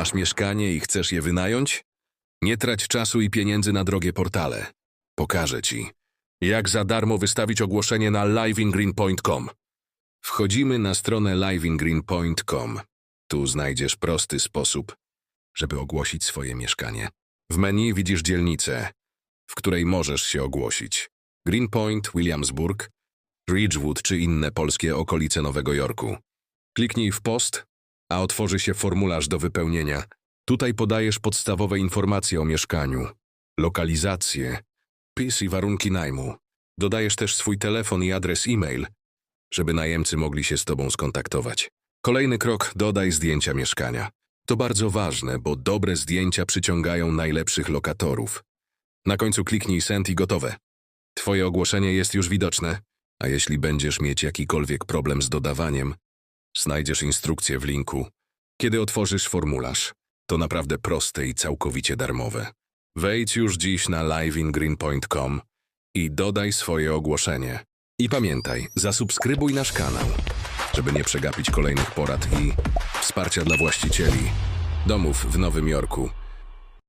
Masz mieszkanie i chcesz je wynająć? Nie trać czasu i pieniędzy na drogie portale. Pokażę ci, jak za darmo wystawić ogłoszenie na liveingreen.com. Wchodzimy na stronę liveingreen.com. Tu znajdziesz prosty sposób, żeby ogłosić swoje mieszkanie. W menu widzisz dzielnicę, w której możesz się ogłosić. Greenpoint, Williamsburg, Ridgewood czy inne polskie okolice Nowego Jorku. Kliknij w post, a otworzy się formularz do wypełnienia. Tutaj podajesz podstawowe informacje o mieszkaniu, lokalizację, PIS i warunki najmu. Dodajesz też swój telefon i adres e-mail, żeby najemcy mogli się z Tobą skontaktować. Kolejny krok dodaj zdjęcia mieszkania. To bardzo ważne, bo dobre zdjęcia przyciągają najlepszych lokatorów. Na końcu kliknij send i gotowe. Twoje ogłoszenie jest już widoczne, a jeśli będziesz mieć jakikolwiek problem z dodawaniem, znajdziesz instrukcję w linku. Kiedy otworzysz formularz, to naprawdę proste i całkowicie darmowe. Wejdź już dziś na liveingreen.com i dodaj swoje ogłoszenie. I pamiętaj, zasubskrybuj nasz kanał, żeby nie przegapić kolejnych porad i wsparcia dla właścicieli domów w Nowym Jorku.